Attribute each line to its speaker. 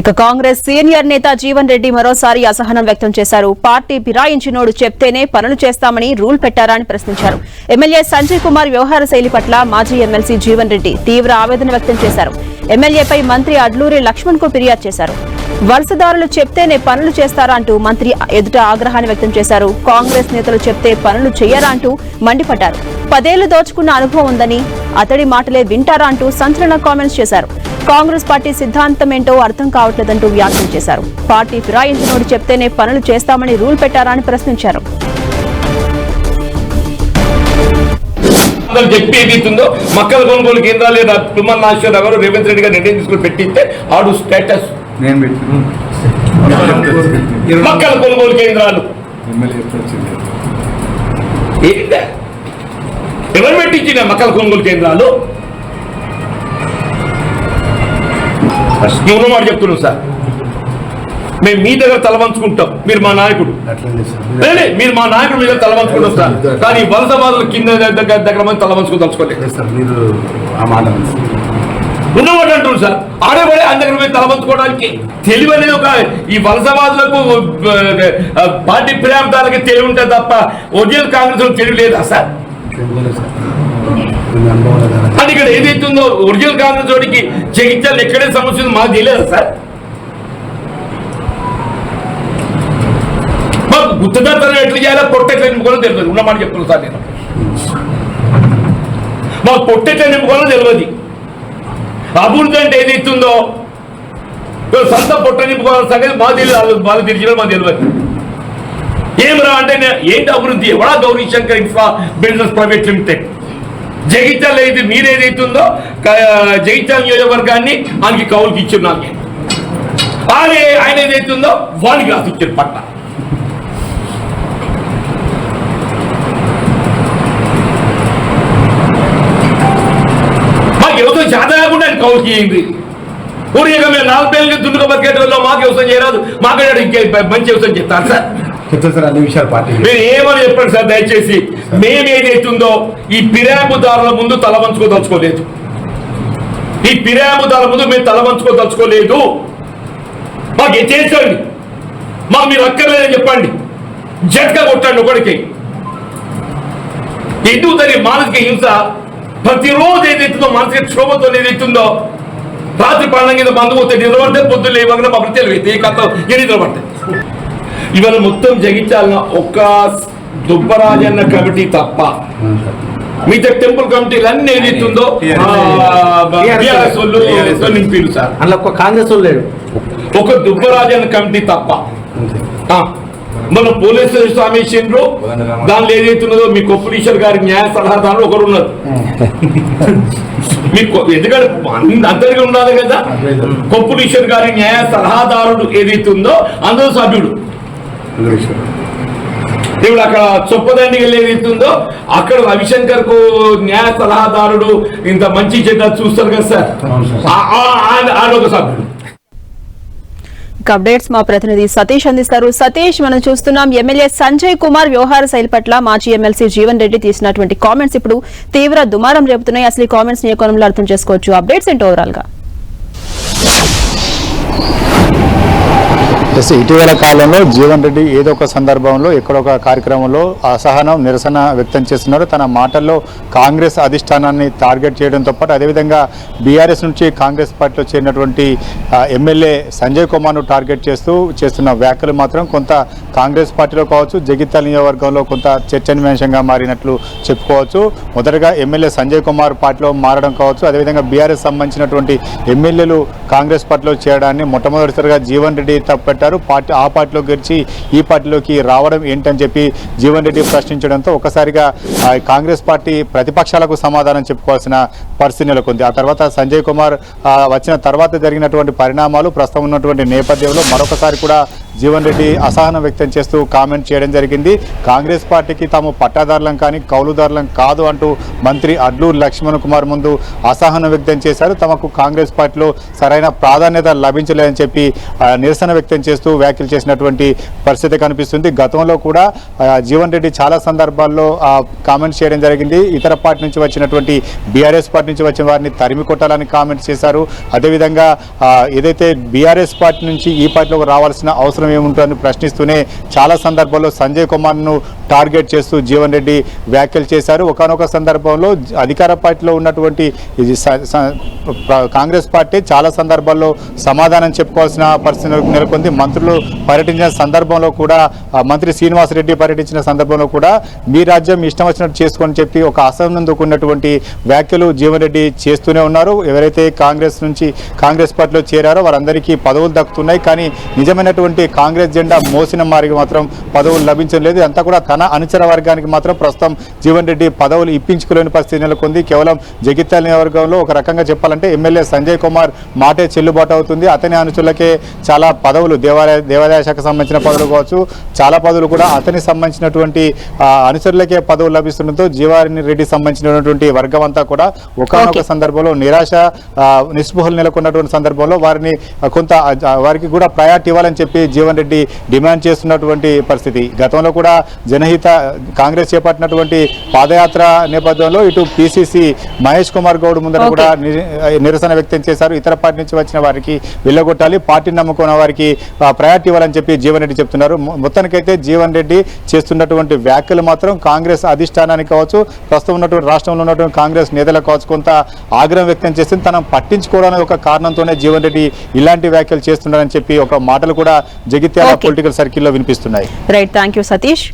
Speaker 1: ఇక కాంగ్రెస్ సీనియర్ నేత జీవన్ రెడ్డి మరోసారి అసహనం వ్యక్తం చేశారు. పార్టీ ఫిరాయించినోడు చెప్తేనే పనులు చేస్తామని రూల్ పెట్టారా అని ప్రశ్నించారు. ఎమ్మెల్యే సంజయ్ కుమార్ వ్యవహార శైలి పట్ల మాజీ ఎమ్మెల్సీ జీవన్ రెడ్డి తీవ్ర ఆవేదన వ్యక్తం చేశారు. ఎమ్మెల్యేపై మంత్రి అడ్లూరి లక్ష్మణ్కు ఫిర్యాదు చేశారు. వలసదారులు చెప్తేనే పనులు చేస్తారా అంటూ మంత్రి ఎదుట ఆగ్రహాన్ని వ్యక్తం చేశారు. కాంగ్రెస్ నేతలు చెప్తే పనులు చేయరా అంటూ మండిపడ్డారు. పదేళ్ళు దోచుకున్న అనుభవం ఉందని అతడి మాటలే వింటారా అంటూ సంచలన కామెంట్స్ చేశారు. కాంగ్రెస్ పార్టీ సిద్ధాంతం ఏంటో అర్థం కావట్లేదంటూ వ్యాఖ్యలు చేశారు. పార్టీ ఫిరాయించినోడు చెప్తేనే పనులు చేస్తామని రూల్ పెట్టారా అని ప్రశ్నించారు.
Speaker 2: చెప్పి ఏదైతుందో మక్కల కొనుగోలు కేంద్రాలు లేదా తుమ్మల నాగేశ్వరరావు గారు రేవంత్ రెడ్డి గారు నిర్ణయం తీసుకుని పెట్టిస్తే ఆడు స్టేటస్ మక్కల కొనుగోలు కేంద్రాలు. ఎవరు పెట్టించిన మక్కల కొనుగోలు కేంద్రాలు? నువ్వు మాట చెప్తున్నావు సార్. మేము మీ దగ్గర తలవంచుకుంటాం. మీరు మా నాయకుడు. మీరు మా నాయకుడు మీద తలవంచుకుంటాం సార్. కానీ వలస బాధలు కింద దగ్గర దగ్గర మంది తలవంచుకుని తలుచుకోలేదు. ఉన్నవాడు అంటున్నారు సార్. ఆడేవాడే అందరి మీద తలవంచుకోవడానికి తెలివి అనేది ఒక ఈ వలసవాదులకు పార్టీ ప్రేమదాలకి తెలివి ఉంటుంది తప్ప ఒరిజినల్ కాంగ్రెస్ తెలివి లేదా సార్. అది ఇక్కడ ఏదైతే ఉందో ఒరిజినల్ కాంగ్రెస్ చోటికి జగిత్యాలు ఎక్కడే సమస్య ఉంది? మాకు తెలియదు సార్? మాకు గుర్తుదాతలు ఎట్లా చేయాలో పొట్టెట్లా నింపుకోవాలో తెలియదు. ఉన్నమాట చెప్తున్నాను సార్ నేను. మాకు పొట్టెట్లా నింపుకోవాలో తెలియదు. అభివృద్ధి అంటే ఏదైతుందో సొంత పొట్ట నింపుకోవాలని సంగతి మాకు తెలియదు. వాళ్ళు తెలిసిన మాకు తెలియదు. ఏం రా అంటే ఏంటి అభివృద్ధి? ఎవడా Gauri Shankar infra business private limited? Jagtial అయితే మీరేదైతుందో క- జగిత్యాల నియోజకవర్గాన్ని ఆయనకి కౌలుకి ఇచ్చారు నాకు. ఆయన ఆయన ఏదైతుందో వాడికి రాసి ఇచ్చారు పట్ట. మాకు ఎవరితో చేత కాకుండా ఆయన కౌలుకి ఇయ్యింది ఊరిగా మేము నాలుగు పేర్లు దున్నుక బతికేటోళ్ళు మాకు వ్యవసాయం చేయరాదు. మాకు ఇంకే మంచి వ్యవసాయం చేస్తారు సార్.
Speaker 3: సార్ అన్ని విషయాలు పార్టీ
Speaker 2: మీరు ఏమని చెప్పండి సార్ దయచేసి? మేము ఏదైతుందో ఈ ఫిరాయింపుదారుల ముందు తలవంచుకోదలుచుకోలేదు ఈ ఫిరాయింపుదారుల ముందు మేము తలవంచుకోదలుచుకోలేదు మాకు చేసేయండి చేసండి మాకు మీరు అక్కర్లేదని చెప్పండి. జట్గా కొట్టండి ఒకడికి. ఎందుకు దాని మానసిక హింస ప్రతిరోజు ఏదైతుందో మానసిక క్షోభతో ఏదైతుందో రాత్రి పండుగ మీద మందు పోతే నిద్రపడితే పొద్దున్న లేవగానే మా తెలివి ఈ కథ? ఏ నిద్రపడతాయి ఇవాళ మొత్తం జగించాలన్న ఒక్క దుబ్బరాజన్న కమిటీ తప్ప మిగతా టెంపుల్ కమిటీలు అన్ని ఏదైతుందో నింపిలు సార్.
Speaker 4: అందులో ఒక్క కాంగ్రెస్ లేడు.
Speaker 2: ఒక దుబ్బరాజన్న కమిటీ తప్ప. ఆ, మన పోలీసు స్వామి సిండ్రు దానిలో ఏదైతున్నదో మీ కొప్పులీశ్వర్ గారి న్యాయ సలహాదారులు ఒకరు ఉన్నారు. మీకు ఎందుకంటే అందరికీ ఉన్నది కదా. కొప్పులీశ్వర్ గారి న్యాయ సలహాదారుడు ఏదైతుందో అందులో సభ్యుడు. ఇప్పుడు అక్కడ చొప్పదండికి ఏదైతుందో అక్కడ రవిశంకర్కు న్యాయ సలహాదారుడు ఇంత మంచి చెడ్డ చూస్తారు కదా సార్. ఆ- ఆ- ఆయన- ఒక సభ్యుడు
Speaker 1: అప్డేట్స్ మా ప్రతినిధి సతీష్ అందిస్తారు. సతీష్ మనం చూస్తున్నాం ఎమ్మెల్యే సంజయ్ కుమార్ వ్యవహార శైలి పట్ల మాజీ ఎమ్మెల్సీ జీవన్ రెడ్డి తీసినటువంటి కామెంట్స్ ఇప్పుడు తీవ్ర దుమారం రేపుతున్నాయి. అసలు ఈ కామెంట్స్ని ఏ కోణంలో అర్థం చేసుకోవచ్చు? అప్డేట్స్ ఏంటి ఓవరాల్గా?
Speaker 5: ఎస్ ఇటీవల కాలంలో జీవన్ రెడ్డి ఏదో ఒక సందర్భంలో ఎక్కడొక కార్యక్రమంలో అసహనం నిరసన వ్యక్తం చేస్తున్నారు. తన మాటల్లో కాంగ్రెస్ అధిష్టానాన్ని టార్గెట్ చేయడంతో పాటు అదేవిధంగా బీఆర్ఎస్ నుంచి కాంగ్రెస్ పార్టీలో చేరినటువంటి ఎమ్మెల్యే సంజయ్ కుమార్ను టార్గెట్ చేస్తూ చేస్తున్న వ్యాఖ్యలు మాత్రం కొంత కాంగ్రెస్ పార్టీలో కావచ్చు జగిత్యాల నియోజకవర్గంలో కొంత చర్చనీయాంశంగా మారినట్లు చెప్పుకోవచ్చు. మొదటగా ఎమ్మెల్యే సంజయ్ కుమార్ పార్టీలో మారడం కావచ్చు అదేవిధంగా బీఆర్ఎస్ సంబంధించినటువంటి ఎమ్మెల్యేలు కాంగ్రెస్ పార్టీలో చేరడాన్ని మొట్టమొదటిసారిగా జీవన్ రెడ్డి తప్పెట్టారు పార్టీ ఆ పార్టీలో గెలిచి ఈ పార్టీలోకి రావడం ఏంటని చెప్పి జీవన్ రెడ్డి ప్రశ్నించడంతో ఒకసారిగా కాంగ్రెస్ పార్టీ ప్రతిపక్షాలకు సమాధానం చెప్పుకోవాల్సిన పరిస్థితి నెలకొంది. ఆ తర్వాత సంజయ్ కుమార్ వచ్చిన తర్వాత జరిగినటువంటి పరిణామాలు ప్రస్తుతం ఉన్నటువంటి నేపథ్యంలో మరొకసారి కూడా జీవన్ రెడ్డి అసహనం వ్యక్తం చేస్తూ కామెంట్ చేయడం జరిగింది. కాంగ్రెస్ పార్టీకి తాము పట్టాదారులం కానీ కౌలుదారులం కాదు అంటూ మంత్రి అడ్లూరు లక్ష్మణ్ కుమార్ ముందు అసహనం వ్యక్తం చేశారు. తమకు కాంగ్రెస్ పార్టీలో సరైన ప్రాధాన్యత లభించలేదని చెప్పి నిరసన వ్యక్తం చేస్తూ వ్యాఖ్యలు చేసినటువంటి పరిస్థితి కనిపిస్తుంది. గతంలో కూడా జీవన్ రెడ్డి చాలా సందర్భాల్లో కామెంట్ కామెంట్స్ చేయడం జరిగింది. ఇతర పార్టీ నుంచి వచ్చినటువంటి బీఆర్ఎస్ పార్టీ నుంచి వచ్చిన వారిని తరిమి కొట్టాలని కామెంట్స్ చేశారు. అదేవిధంగా ఏదైతే బీఆర్ఎస్ పార్టీ నుంచి ఈ పార్టీలోకి రావాల్సిన అవసరం ఏముంటుందని ప్రశ్నిస్తూనే చాలా సందర్భాల్లో సంజయ్ కుమార్ను టార్గెట్ చేస్తూ జీవన్ రెడ్డి వ్యాఖ్యలు చేశారు. ఒకనొక సందర్భంలో అధికార పార్టీలో ఉన్నటువంటి కాంగ్రెస్ పార్టీ చాలా సందర్భాల్లో సమాధానం చెప్పుకోవాల్సిన పరిస్థితి నెలకొంది. మంత్రులు పర్యటించిన సందర్భంలో కూడా మంత్రి శ్రీనివాసరెడ్డి పర్యటించిన సందర్భంలో కూడా మీ రాజ్యం ఇష్టం వచ్చినట్టు చేసుకొని చెప్పి ఒక అసందుకున్నటువంటి వ్యాఖ్యలు జీవన్ రెడ్డి చేస్తూనే ఉన్నారు. ఎవరైతే కాంగ్రెస్ నుంచి కాంగ్రెస్ పార్టీలో చేరారో వారందరికీ పదవులు దక్కుతున్నాయి. కానీ నిజమైనటువంటి కాంగ్రెస్ జెండా మోసిన మారికి మాత్రం పదవులు లభించడం లేదు. అంతా కూడా తన అనుచర వర్గానికి మాత్రం ప్రస్తుతం జీవన్ రెడ్డి పదవులు ఇప్పించుకోలేని పరిస్థితి నెలకొంది. కేవలం జగిత్యాల నియోజకవర్గంలో ఒక రకంగా చెప్పాలంటే ఎమ్మెల్యే సంజయ్ కుమార్ మాటే చెల్లుబాటు అవుతుంది. అతని అనుచరులకే చాలా పదవులు దేవాలయ దేవాదాయ శాఖకు సంబంధించిన పదవులు కావచ్చు చాలా పదవులు కూడా అతనికి సంబంధించినటువంటి అనుచరులకే పదవులు లభిస్తుండటంతో జీవాని రెడ్డి సంబంధించినటువంటి వర్గం అంతా కూడా ఒకనొక. సందర్భంలో నిరాశ నిస్పృహలు నెలకొన్నటువంటి సందర్భంలో వారిని కొంత వారికి కూడా ప్రయారిటీ ఇవ్వాలని చెప్పి జీవన్ రెడ్డి డిమాండ్ చేస్తున్నటువంటి పరిస్థితి. గతంలో కూడా జనహిత కాంగ్రెస్ చేపట్టినటువంటి పాదయాత్ర నేపథ్యంలో ఇటు పిసిసి మహేష్ కుమార్ గౌడ్ ముందర. కూడా నిరసన వ్యక్తం చేశారు. ఇతర పార్టీ నుంచి వచ్చిన వారికి వెళ్ళగొట్టాలి. పార్టీ నమ్ముకున్న వారికి ప్రయారిటీ ఇవ్వాలని చెప్పి జీవన్ రెడ్డి చెప్తున్నారు. మొత్తానికైతే జీవన్ రెడ్డి చేస్తున్నటువంటి వ్యాఖ్యలు మాత్రం కాంగ్రెస్ అధిష్టానానికి కావచ్చు ప్రస్తుతం ఉన్నటువంటి రాష్ట్రంలో ఉన్నటువంటి కాంగ్రెస్ నేతలకు కావచ్చు కొంత ఆగ్రహం వ్యక్తం చేసింది. తనం పట్టించుకోవడానికి ఒక కారణంతోనే జీవన్ రెడ్డి ఇలాంటి వ్యాఖ్యలు చేస్తున్నారని చెప్పి ఒక మాటలు కూడా జగిత్యాల. పొలిటికల్ సర్కిల్లో వినిపిస్తున్నాయి.
Speaker 1: Right thank you Satish